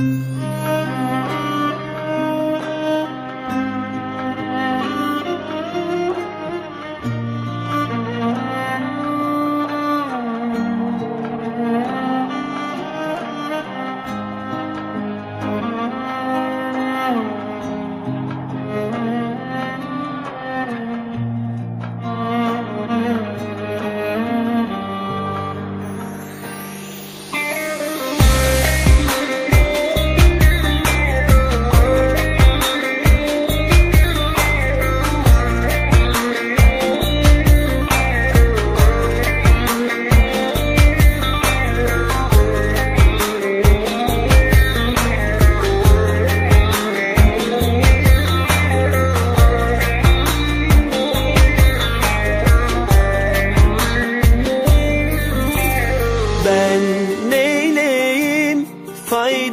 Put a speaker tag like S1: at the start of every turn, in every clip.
S1: 嗯。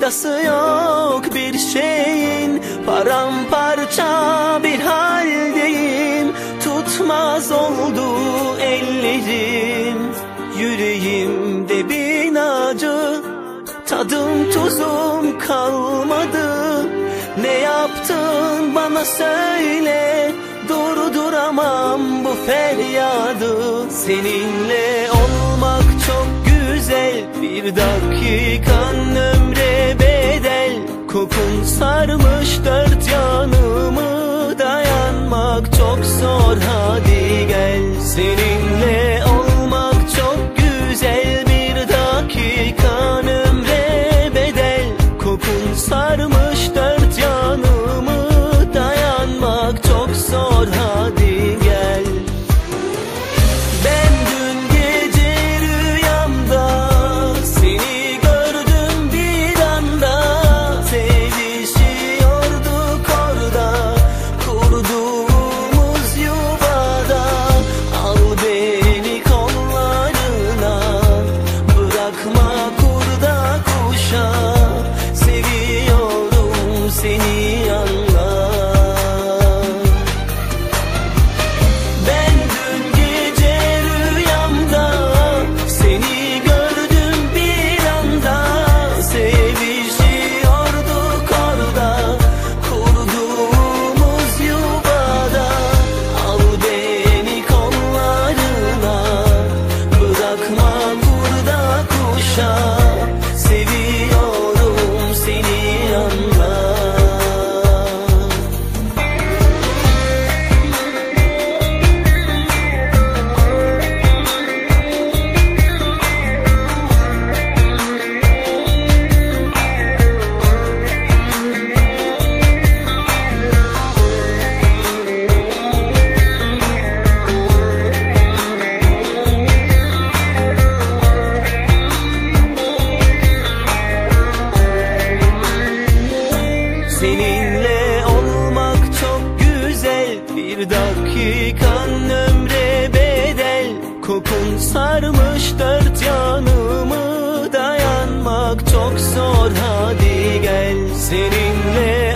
S1: Faydası yok bir şeyin Paramparça bir haldeyim. Tutmaz oldu ellerim Yüreğimde bin acı tadım tuzum kalmadı Ne yaptın bana söyle. Durduramam bu feryadı Seninle olmak çok güzel. Bir dakikan Kokun sarmış dört yanımı Dayanmak çok zor. Hadi emotion Seninle olmak çok güzel. Bir dakikan ömre bedel. Kokun sarmış dört yanımı Dayanmak çok zor. Hadi gel Seni